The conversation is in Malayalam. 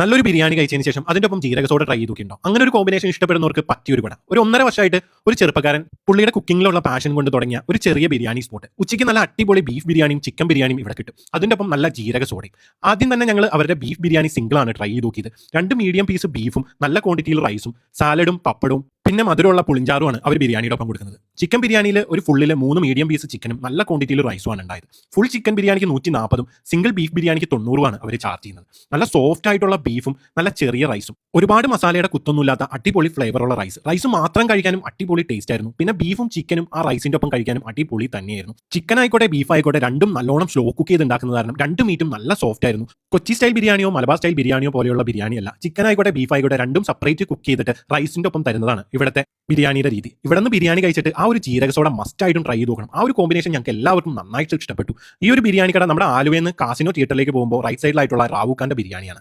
നല്ലൊരു ബിരിയാണി കഴിച്ചതിന് ശേഷം അതിന്റെ ഒപ്പം ജീരക സോഡ ട്രൈ ചെയ്ത് നോക്കിയിട്ടോ അങ്ങനെ ഒരു കോമ്പിനേഷൻ ഇഷ്ടപ്പെടുന്നവർക്ക് പറ്റിയ ഒരു പടം ഒരു ഒന്നര വർഷമായിട്ട് ഒരു ചെറുപ്പക്കാരൻ പുള്ളിയുടെ കുക്കിങ്ങിലുള്ള പാഷൻ കൊണ്ട് തുടങ്ങിയ ഒരു ചെറിയ ബിരിയാണി സ്പോട്ട് ഉച്ചയ്ക്ക് നല്ല അടിപൊളി ബീഫ് ബിരിയാണിയും ചിക്കൻ ബിരിയാണിയും ഇവിടെ കിട്ടും. അതിന്റെ ഒപ്പം നല്ല ജീരക സോഡയും ആദ്യം തന്നെ ഞങ്ങൾ അവരുടെ ബീഫ് ബിരിയാണി സിംഗിളാണ് ട്രൈ ചെയ്ത് നോക്കിയത്. രണ്ട് മീഡിയം പീസ് ബീഫും നല്ല ക്വാണ്ടിറ്റിയിൽ റൈസും സാലഡും പപ്പടവും പിന്നെ മധുരമുള്ള പുളിഞ്ചാറുമാണ് അവർ ബിരിയാണിയുടെ ഒപ്പം കൊടുക്കുന്നത്. ചിക്കൻ ബിരിയാണിയിൽ ഒരു ഫുള്ളിൽ മൂന്ന് മീഡിയം പീസ് ചിക്കനും നല്ല ക്വാണ്ടിറ്റിയിൽ റൈസുമാണ് ഉണ്ടായത്. ഫുൾ ചിക്കൻ ബിരിയാണിക്ക് നൂറ്റി നാൽപ്പതും സിംഗിൾ ബീഫ് ബിരിയാണിക്ക് തൊണ്ണൂറുമാണ് അവർ ചാർജ് ചെയ്യുന്നത്. നല്ല സോഫ്റ്റ് ആയിട്ടുള്ള ബീഫും നല്ല ചെറിയ റൈസും ഒരുപാട് മസാലയുടെ കുത്തൊന്നുമില്ലാത്ത അടിപൊളി ഫ്ലേവറുള്ള റൈസ് റൈസ് മാത്രം കഴിക്കാനും അടിപൊളി ടേസ്റ്റ് ആയിരുന്നു. പിന്നെ ബീഫും ചിക്കനും ആ റൈസിന്റെ ഒപ്പം കഴിക്കാനും അടിപൊളി തന്നെയായിരുന്നു. ചിക്കൻ ആയിക്കോട്ടെ ബീഫ് ആയിക്കോട്ടെ രണ്ടും നല്ലോണം സ്ലോ കുക്ക് ചെയ്ത് ഉണ്ടാക്കുന്ന കാരണം രണ്ട് മീറ്റും നല്ല സോഫ്റ്റ് ആയിരുന്നു. കൊച്ചി സ്റ്റൈൽ ബിരിയാണിയോ മലബാർ സ്റ്റൈൽ ബിരിയാണിയോ പോലെയുള്ള ബിരിയാണിയല്ല ചിക്കൻ ആയിക്കോട്ടെ ബീഫ് ആയിക്കോട്ടെ രണ്ടും സെപ്പറേറ്റ് കുക്ക് ചെയ്തിട്ട് റൈസിന്റെ ഒപ്പം തരുന്നതാണ് ഇവിടുത്തെ ബിരിയാണിയുടെ രീതി. ഇവിടെ നിന്ന് ബിരിയാണി കഴിച്ചിട്ട് ആ ഒരു ജീരക മസ്റ്റ് ആയിട്ടും ട്രൈ ചെയ്ത് നോക്കണം. ആ ഒരു കോമ്പിനേഷൻ ഞങ്ങൾക്ക് എല്ലാവർക്കും നന്നായിട്ട് ഇഷ്ടപ്പെട്ടു. ഈ ഒരു ബിരിയാണി കട നമ്മുടെ ആലുവയിൽ നിന്ന് കാസിനോ തിയേറ്ററിലേക്ക് പോകുമ്പോൾ റൈറ്റ് സൈഡിലായിട്ടുള്ള റാവുഖാന്റെ ബിരിയാണിയാണ്.